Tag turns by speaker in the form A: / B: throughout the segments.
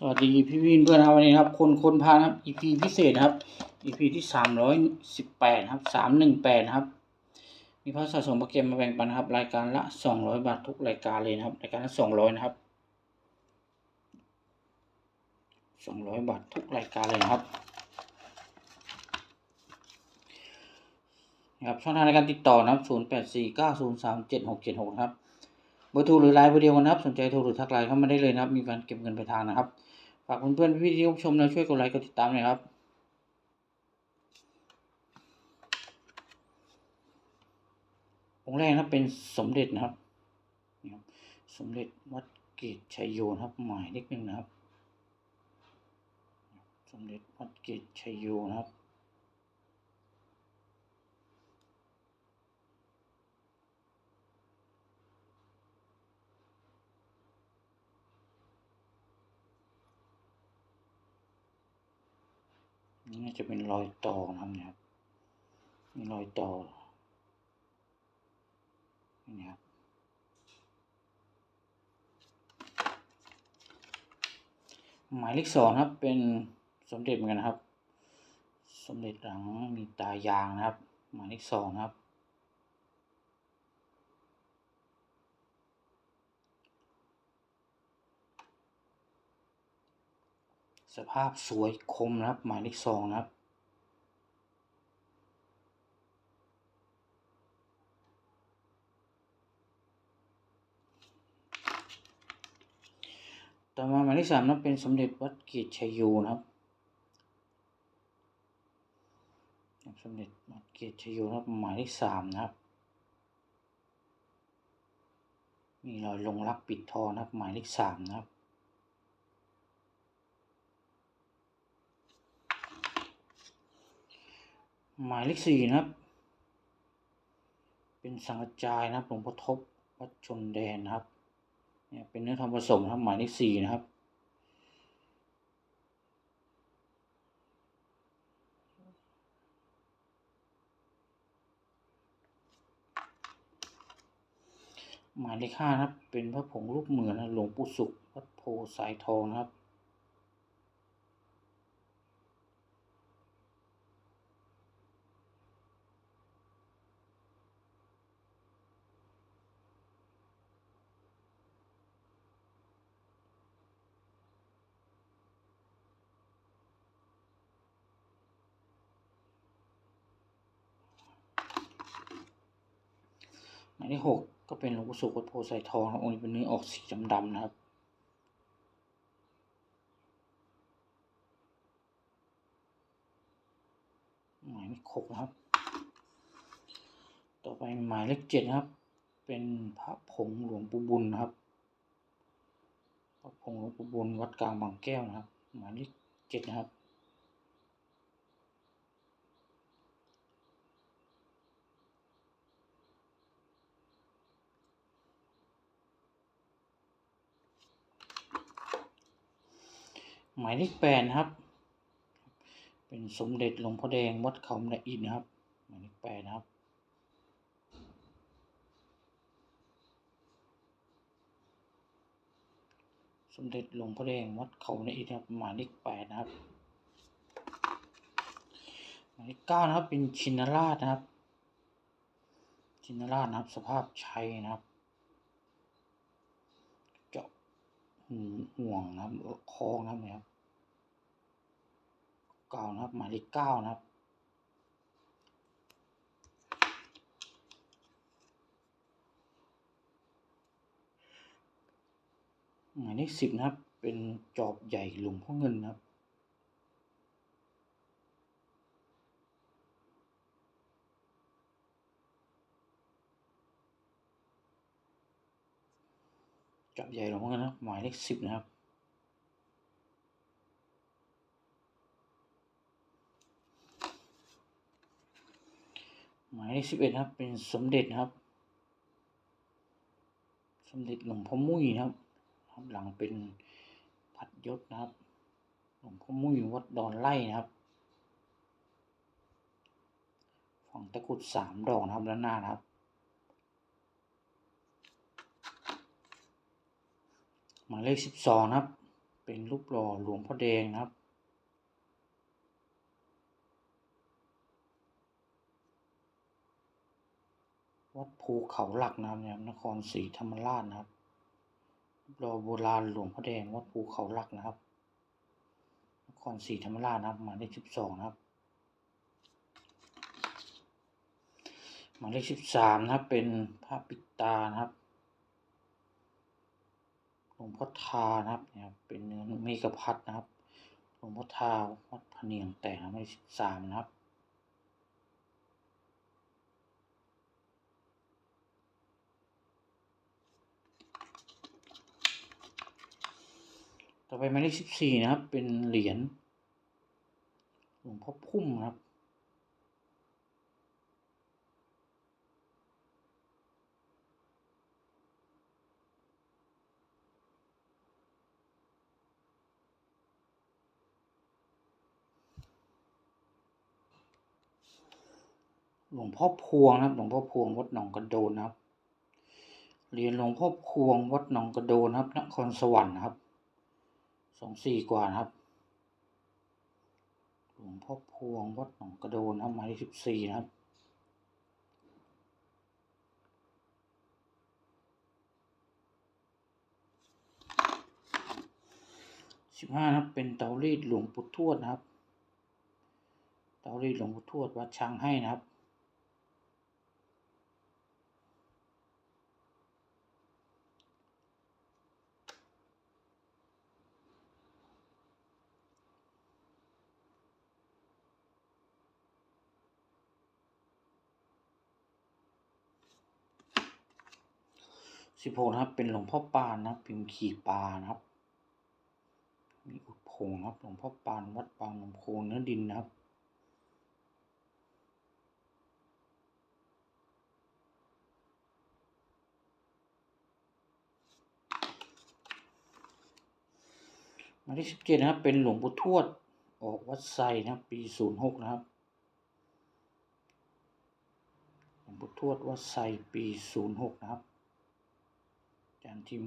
A: สวัสดีพี่วินเพื่อนครับวันนี้ครับ คนคนพานครับ EP พิเศษครับ EP ที่สามร้อยสิบแปดครับสามหนึ่งแปดครับ มีพระสะสมโปรแกรมมาแบ่งปันครับ รายการละสองร้อยบาททุกรายการเลยนะครับ รายการละสองร้อยนะครับสองร้อยบาททุกรายการเลยนะครับนะครับช่องทางในการติดต่อนะครับศูนย์แปดสี่เก้าศูนย์สามเจ็ดหกเจ็ดหกครับเบอร์โทรหรือไลน์เบอร์เดียวกันนะครับ สนใจโทรหรือทักไลน์เข้ามาได้เลยนะครับ มีการเก็บเงินปลายทางนะครับ ฝากเพื่อนๆพี่ที่รับชมนะช่วยกดไลค์กดติดตามหน่อยครับองค์แรกนะครับเป็นสมเด็จนะครับนี่ครับ สมเด็จวัดเกตชัยโยนะครับ หมายเลขหนึ่งนะครับ สมเด็จวัดเกตชัยโยนะครับ จะเป็นรอยต่อนะครับเนี่ยครับมีรอยต่อนี่ครับหมายเลขสองครับเป็นสมเด็จเหมือนกันนะครับ สมเด็จหลังมีตายางนะครับ หมายเลขสองครับ สภาพสวยคมนะครับ หมายเลขสองนะครับ ต่อมาหมายเลขสามนั้นเป็นสมเด็จวัดเกียรติชัยโยนะครับ สมเด็จวัดเกียรติชัยโยนะครับหมายเลขสามนะครับ มีรอยลงรักปิดทองนะครับ หมายเลขสามนะครับ หมายเลขสี่นะครับ เป็นสังกจายนะครับหลวงพ่อทบวัดชนแดนนะครับ เนี่ยเป็นเนื้อทองผสมครับหมายเลขสี่นะครับ หมายเลขห้านะครับ เป็นพระผงรูปเหมือนนะหลวงปู่สุขวัดโพสายทองนะครับ หมายเลขหกก็เป็นหลวงปู่สุขวัดโพสายทองครับองค์นี้เป็นเนื้อออกสีดำๆนะครับหมายเลขหกนะครับ ต่อไปหมายเลขเจ็ดนะครับ เป็นพระผงหลวงปู่บุญนะครับพระผงหลวงปู่บุญวัดกลางบางแก้วนะครับ หมายเลขเจ็ดนะครับ หมายเลขแปดนะครับ เป็นสมเด็จหลวงพ่อแดงวัดเขาละอินนะครับ หมายเลขแปดนะครับ สมเด็จหลวงพ่อแดงวัดเขาละอินครับ หมายเลขแปดนะครับ หมายเลขเก้านะครับ เป็นชินราชนะครับ ชินราชนะครับ สภาพชัยนะครับ เจาะ ห่วงนะครับคอนะครับเนี่ยครับเก้านะครับหมายเลขเก้านะครับหมายเลขสิบนะครับ เป็นจอบใหญ่หลวงพ่อเงินนะครับ จอบใหญ่หลวงพ่อเงินนะครับหมายเลขสิบนะครับ หมายเลขสิบเอ็ดครับ เป็นสมเด็จนะครับ สมเด็จหลวงพ่อมุ้ยนะครับครับหลังเป็นพัดยศนะครับ หลวงพ่อมุ้ยวัดดอนไร่นะครับฝั่งตะกุดสามดอกนะครับด้านหน้านะครับ หมายเลขสิบสองนะครับ เป็นรูปหล่อหลวงพ่อแดงนะครับ วัดภูเขาหลักนะครับเนี่ยนครศรีธรรมราชนะครับรูปหล่อโบราณหลวงพ่อแดงวัดภูเขาหลักนะครับ นครศรีธรรมราชนะครับหมายเลขสิบสองนะครับหมายเลขสิบสามนะครับเป็นพระปิดตานะครับ หลวงพ่อทานะครับเนี่ยเป็นเนื้อเมกะพัดนะครับหลวงพ่อทาวัดพะเนียงแต่งหมายเลขสิบสามนะครับต่อไปหมายเลขสิบสี่นะครับ เป็นเหรียญหลวงพ่อพุ่มนะครับ หลวงพ่อพวงนะครับ หลวงพ่อพวงวัดหนองกระโดนนะครับ เรียญหลวงพ่อพวงวัดหนองกระโดนนะครับนครสวรรค์นะครับสองสี่กว่านะครับหลวงพ่อพวงวัดหนองกระโดนนะครับหมายเลขสิบสี่นะครับ สิบห้านะครับ เป็นเตารีดหลวงปู่ทวดนะครับ เตารีดหลวงปู่ทวดวัดช้างให้นะครับ สิบหกนะครับ เป็นหลวงพ่อปานนะครับพิมพ์ขี่ปานะครับ มีอุดพงนะครับ หลวงพ่อปานวัดบางลำโพงเนื้อดินนะครับมายเลขสิบเจ็ดนะครับ เป็นหลวงปู่ทวด ออกวัดไซนะครับ ปีศูนย์หกนะครับหลวงปู่ทวดวัดไซปีศูนย์หกนะครับ จารทิม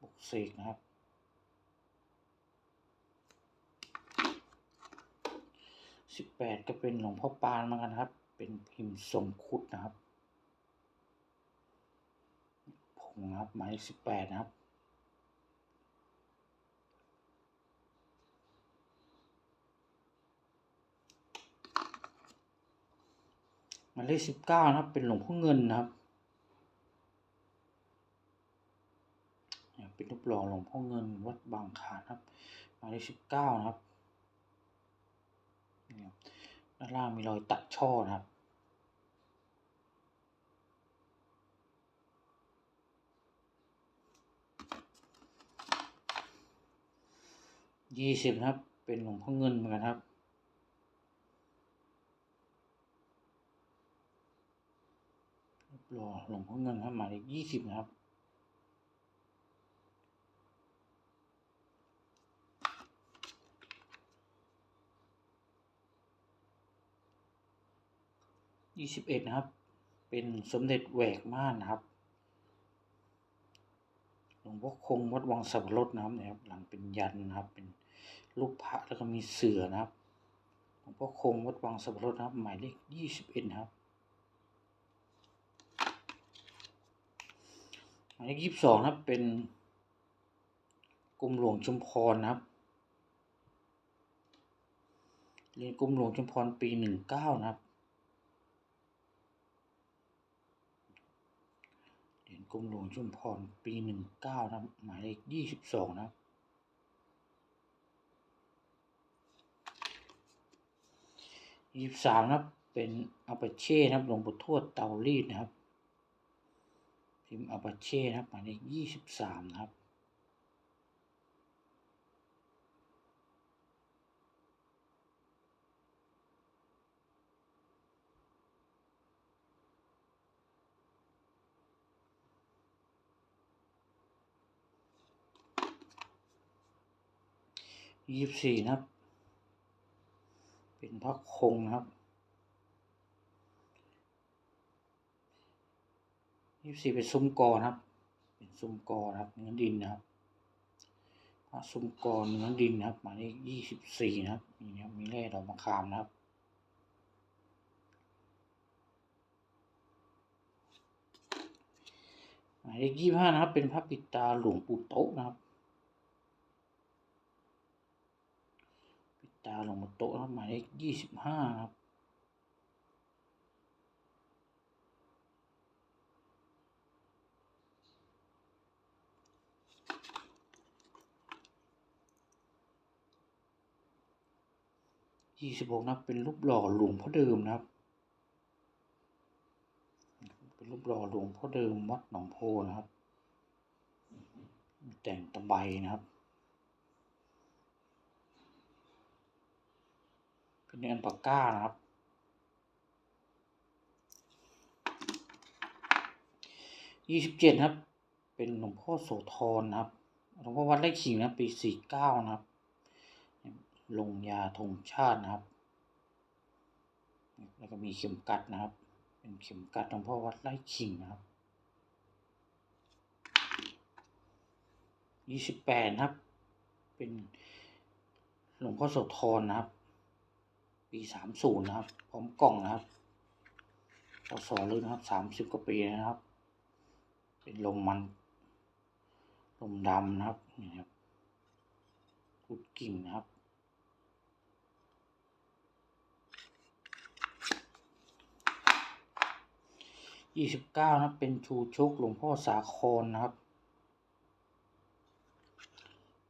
A: บุกเสกนะครับ สิบแปดก็เป็นหลวงพ่อปานเหมือนกันครับ เป็นพิมพ์ทรงคุดนะครับผงนะครับหมายเลขสิบแปดนะครับหมายเลขสิบเก้านะครับ เป็นหลวงพ่อเงินนะครับเนี่ยเปหล่อหลวงพ่อเงินวัดบางขานครับ หมายเลขสิบเก้านะครับนี่ครับด้านล่างมีรอยตัดช่อนะครับยี่สิบครับ เป็นหลวงพ่อเงินเหมือนกันครับรูปล่อหลวงพ่อเงินครับหมายเลขยี่สิบนะครับ ยี่สิบเอ็ดนะครับ เป็นสมเด็จแหวกม่านนะครับหลวงพ่อคงวัดวังสับรดนะครับนะครับ หลังเป็นยันนะครับ เป็นรูปพระแล้วก็มีเสือนะครับหลวงพ่อคงวัดวังสับรดนะครับ หมายเลขยี่สิบเอ็ดนะครับ หมายเลขยี่สิบสองนะครับ เป็นกรมหลวงชุมพรนะครับเรียนกรมหลวงชุมพรปีหนึ่งเก้านะครับ เหรียญ กรมหลวงชุมพร ปีหนึ่งเก้านะหมายเลขยี่สิบสองนะยี่สิบสามนะเป็นอัปาเช่นะครับหลวงปู่ทวดเตารีดนะครับ พิมพ์อัปาเช่นะครับหมายเลขยี่สิบสามนะครับ ยี่สิบสี่นะครับ เป็นพระคงนะครับยี่สิบสี่เป็นซุ้มกอนะครับ เป็นซุ้มกอนะครับ เนื้อดินนะครับพระสุมกรเนื้อดินนะครับหมายเลขยี่สิบสี่นะครับนี่นะครับมีแร่ดอกมะขามนะครับหมายเลขยี่ห้านะครับ เป็นพระปิตาหลวงปู่โตนะครับ ปิดตาห ลงปู่โตะนะครับหมายเลขยี่สิบห้าครับยี่สิบหกนะครับเป็นรูปหล่อหลวงพ่อเดิมนะครับ เป็นรูปหล่อหลวงพ่อเดิมวัดหนองโพนะครับ แต่งตะไบนะครับ เป็นเนื้ออันปากก้านะครับ ยี่สิบเจ็ดครับ เป็นหลวงพ่อโสธรนะครับหลวงพ่อวัดไร่ขิงนะปีสี่เก้านะครับ ลงยาธงชาตินะครับ แล้วก็มีเข็มกัดนะครับ เป็นเข็มกัดหลวงพ่อวัดไร่ขิงนะครับยี่สิบแปดครับ เป็นหลวงพ่อโสธรนะครับ ปีสามศูนย์นะครับ พร้อมกล่องนะครับพศเลยนะครับสามสิบกว่าปีนะครับ เป็นลมมันลมดำนะครับนี่ครับพุดกิ่งนะครับยี่สิบเก้านะเป็นชูชกหลวงพ่อสาครนะครับ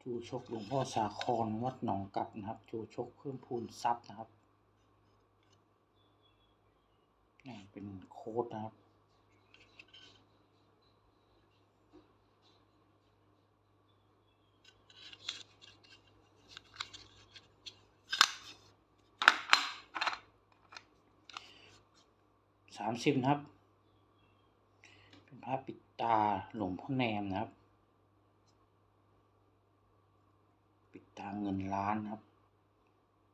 A: ชูชกหลวงพ่อสาครวัดหนองกัดนะครับ ชูชกเพิ่มพูนทรัพย์นะครับนี่ เป็นโค้ดนะครับ สามสิบนะครับ เป็นภาพปิดตาหลวงพ่อแนมนะครับ ปิดตาเงินล้านนะครับ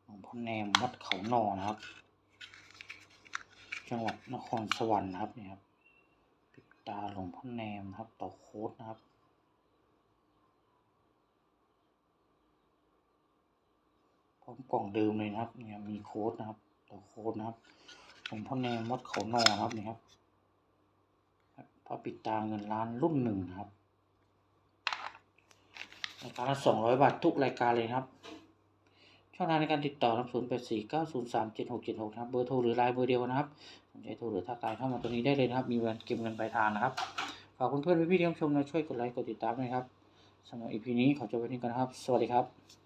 A: หลวงพ่อแนมวัดเขาหนอนะครับ จังหวัดนครสวรรค์นะครับเนี่ยครับปิดตาหลวงพ่อแนมนะครับต่อโค้ดนะครับ พร้อมกล่องเดิมเลยนะครับเนี่ยมีโค้ดนะครับต่อโค้ดนะครับหลวงพ่อแนมวัดเขาหนอนะครับนี่ครับพระปิดตาเงินล้านรุ่นหนึ่งนะครับรายการละสองร้อยบาททุกรายการเลยครับ ช่องทางในการติดต่อครับศูนย์แปดสี่เก้าศูนย์สามเจ็ดหกเจ็ดหกครับ เบอร์โทรหรือไลน์เบอร์เดียวนะครับ สนใจโทรหรือทักไลน์เข้ามาตัวนี้ได้เลยนะครับ มีวันเก็บเงินปลายทางนะครับ ฝากเพื่อนๆพี่ๆที่ชมนะช่วยกดไลค์กดติดตามด้วยนะครับสำหรับอีพีนี้ขอจบไว้ที่นี้ก่อนนะครับ สวัสดีครับ